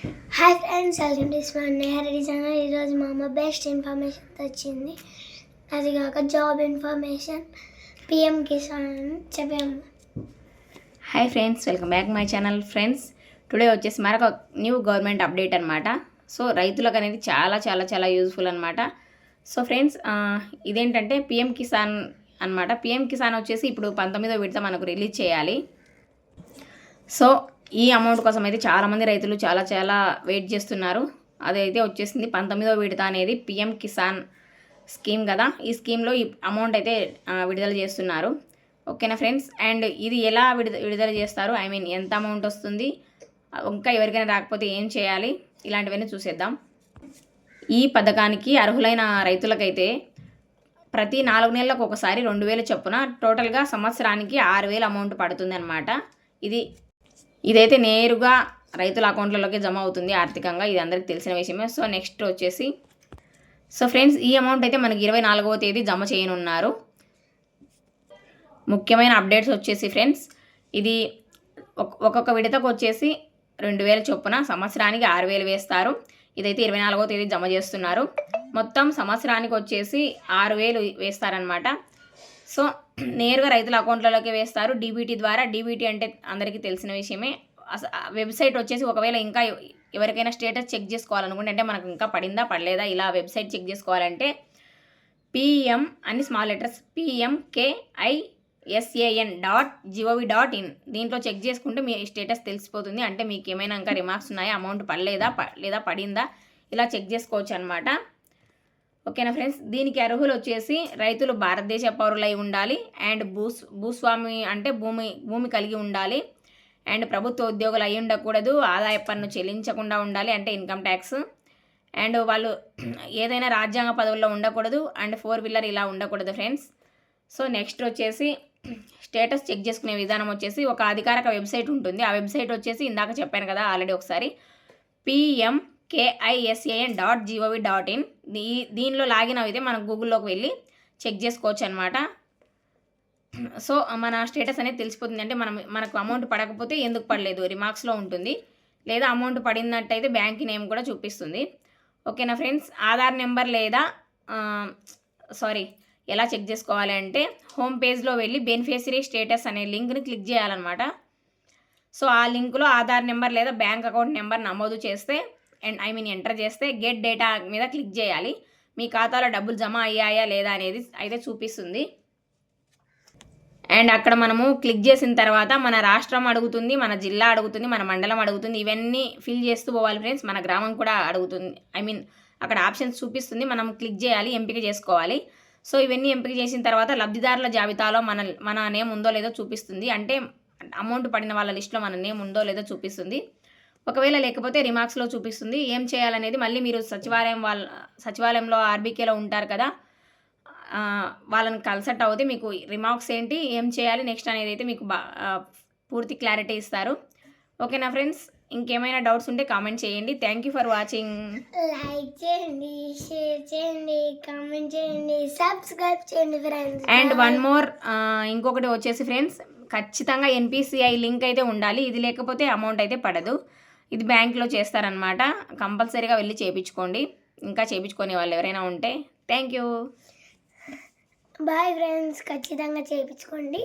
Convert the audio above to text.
Hi friends welcome to smart Neha Reddy channel ఈరోజు మా అమ్మ బెస్ట్ ఇన్ఫర్మేషన్ వచ్చింది అది కాక జాబ్ ఇన్ఫర్మేషన్ పిఎం కిసాన్ అని చెప్పాము hi friends welcome back my channel friends today వచ్చేసి మరొక న్యూ గవర్నమెంట్ అప్డేట్ అనమాట సో రైతులకు అనేది చాలా చాలా చాలా యూజ్ఫుల్ అనమాట సో ఫ్రెండ్స్ ఇదేంటంటే పిఎం కిసాన్ అనమాట పిఎం కిసాన్ వచ్చేసి ఇప్పుడు పంతొమ్మిదో విడత మనకు రిలీజ్ చేయాలి. సో ఈ అమౌంట్ కోసం అయితే చాలామంది రైతులు చాలా చాలా వెయిట్ చేస్తున్నారు. అదైతే వచ్చేసింది పంతొమ్మిదో విడత అనేది పిఎం కిసాన్ స్కీమ్ కదా. ఈ స్కీమ్లో ఈ అమౌంట్ అయితే విడుదల చేస్తున్నారు. ఓకేనా ఫ్రెండ్స్? అండ్ ఇది ఎలా విడుద విడుదల చేస్తారు? ఐ మీన్ ఎంత అమౌంట్ వస్తుంది? ఇంకా ఎవరికైనా రాకపోతే ఏం చేయాలి? ఇలాంటివన్నీ చూసేద్దాం. ఈ పథకానికి అర్హులైన రైతులకైతే ప్రతి నాలుగు నెలలకు ఒకసారి రెండు వేలు చొప్పున టోటల్గా సంవత్సరానికి ఆరు వేల అమౌంట్ పడుతుంది అనమాట ఇది ఇదైతే నేరుగా రైతుల అకౌంట్లలోకి జమ అవుతుంది ఆర్థికంగా ఇది అందరికీ తెలిసిన విషయమే. సో నెక్స్ట్ వచ్చేసి సో ఫ్రెండ్స్ ఈ అమౌంట్ అయితే మనకి ఇరవై నాలుగవ తేదీ జమ చేయనున్నారు. ముఖ్యమైన అప్డేట్స్ వచ్చేసి ఫ్రెండ్స్ ఇది ఒక్కొక్క విడతకు వచ్చేసి రెండు వేల చొప్పున సంవత్సరానికి ఆరు వేలు వేస్తారు. ఇదైతే ఇరవై నాలుగో తేదీ జమ చేస్తున్నారు. మొత్తం సంవత్సరానికి వచ్చేసి ఆరు వేలు వేస్తారనమాట సో నేరుగా రైతుల అకౌంట్లలోకి వేస్తారు. డీబీటీ ద్వారా డీబీటీ అంటే అందరికీ తెలిసిన విషయమే. ఆ వెబ్సైట్ వచ్చేసి ఒకవేళ ఇంకా ఎవరికైనా స్టేటస్ చెక్ చేసుకోవాలనుకుంటే అంటే మనకు ఇంకా పడిందా పడలేదా ఇలా వెబ్సైట్ చెక్ చేసుకోవాలంటే పిఎం అని small letters PMKISAN dot GOV dot in దీంట్లో చెక్ చేసుకుంటే మీ స్టేటస్ తెలిసిపోతుంది. అంటే మీకు ఏమైనా ఇంకా రిమార్క్స్ ఉన్నాయా అమౌంట్ పడలేదా లేదా పడిందా ఇలా చెక్ చేసుకోవచ్చు అనమాట ఓకేనా ఫ్రెండ్స్? దీనికి అర్హులు వచ్చేసి రైతులు భారతదేశ పౌరులై ఉండాలి. అండ్ భూస్ భూస్వామి అంటే భూమి భూమి కలిగి ఉండాలి. అండ్ ప్రభుత్వ ఉద్యోగులు అయి ఉండకూడదు. ఆదాయ పన్ను చెల్లించకుండా ఉండాలి అంటే ఇన్కమ్ ట్యాక్స్. అండ్ వాళ్ళు ఏదైనా రాజ్యాంగ పదవుల్లో ఉండకూడదు. అండ్ ఫోర్ వీలర్ ఇలా ఉండకూడదు ఫ్రెండ్స్. సో నెక్స్ట్ వచ్చేసి స్టేటస్ చెక్ చేసుకునే విధానం వచ్చేసి ఒక అధికారిక వెబ్సైట్ ఉంటుంది. ఆ వెబ్సైట్ వచ్చేసి ఇందాక చెప్పాను కదా ఆల్రెడీ ఒకసారి. PM KISAN dot GOV dot in దీ దీనిలో లాగిన్ అయితే మనం గూగుల్లోకి వెళ్ళి చెక్ చేసుకోవచ్చు అనమాట సో మన స్టేటస్ అనేది తెలిసిపోతుంది. అంటే మనం మనకు అమౌంట్ పడకపోతే ఎందుకు పడలేదు? రిమార్క్స్లో ఉంటుంది. లేదా అమౌంట్ పడినట్టయితే బ్యాంక్ నేమ్ కూడా చూపిస్తుంది. ఓకేనా ఫ్రెండ్స్? ఆధార్ నెంబర్ లేదా సారీ ఎలా చెక్ చేసుకోవాలి అంటే హోమ్ పేజ్లో వెళ్ళి బెనిఫిషరీ స్టేటస్ అనే లింక్ని క్లిక్ చేయాలన్నమాట. సో ఆ లింక్లో ఆధార్ నెంబర్ లేదా బ్యాంక్ అకౌంట్ నెంబర్ నమోదు చేస్తే అండ్ ఐ మీన్ ఎంటర్ చేస్తే గెట్ డేటా మీద క్లిక్ చేయాలి. మీ ఖాతాలో డబ్బులు జమ అయ్యాయా లేదా అనేది అయితే చూపిస్తుంది. అండ్ అక్కడ మనము క్లిక్ చేసిన తర్వాత మన రాష్ట్రం అడుగుతుంది మన జిల్లా అడుగుతుంది మన మండలం అడుగుతుంది. ఇవన్నీ ఫిల్ చేస్తూ పోవాలి ఫ్రెండ్స్. మన గ్రామం కూడా అడుగుతుంది. ఐ మీన్ అక్కడ ఆప్షన్స్ చూపిస్తుంది. మనం క్లిక్ చేయాలి ఎంపిక చేసుకోవాలి. సో ఇవన్నీ ఎంపిక చేసిన తర్వాత లబ్ధిదారుల జాబితాలో మన మన నేమ్ ఉందో లేదో చూపిస్తుంది. అంటే అమౌంట్ పడిన వాళ్ళ లిస్ట్లో మన నేమ్ ఉందో లేదో చూపిస్తుంది. ఒకవేళ లేకపోతే రిమార్క్స్లో చూపిస్తుంది. ఏం చేయాలనేది మళ్ళీ మీరు సచివాలయం వాళ్ళ సచివాలయంలో ఆర్బీకేలో ఉంటారు కదా వాళ్ళని కన్సల్ట్ అవుతే మీకు రిమార్క్స్ ఏంటి ఏం చేయాలి నెక్స్ట్ అనేది అయితే మీకు పూర్తి క్లారిటీ ఇస్తారు. ఓకేనా ఫ్రెండ్స్ ఇంకేమైనా డౌట్స్ ఉంటే కామెంట్ చేయండి. Thank you for watching like చేయండి షేర్ చేయండి కామెంట్ చేయండి సబ్స్క్రైబ్ చేయండి ఫ్రెండ్స్ అండ్ వన్ మోర్ ఇంకొకటి వచ్చేసి ఫ్రెండ్స్ ఖచ్చితంగా ఎన్పిసిఐ లింక్ అయితే ఉండాలి. ఇది లేకపోతే అమౌంట్ అయితే పడదు. ఇది బ్యాంక్లో చేస్తారనమాట కంపల్సరీగా వెళ్ళి చేయించుకోండి ఇంకా చేయించుకునే వాళ్ళు ఎవరైనా ఉంటే. థ్యాంక్ యూ బాయ్ ఫ్రెండ్స్ ఖచ్చితంగా చేయించుకోండి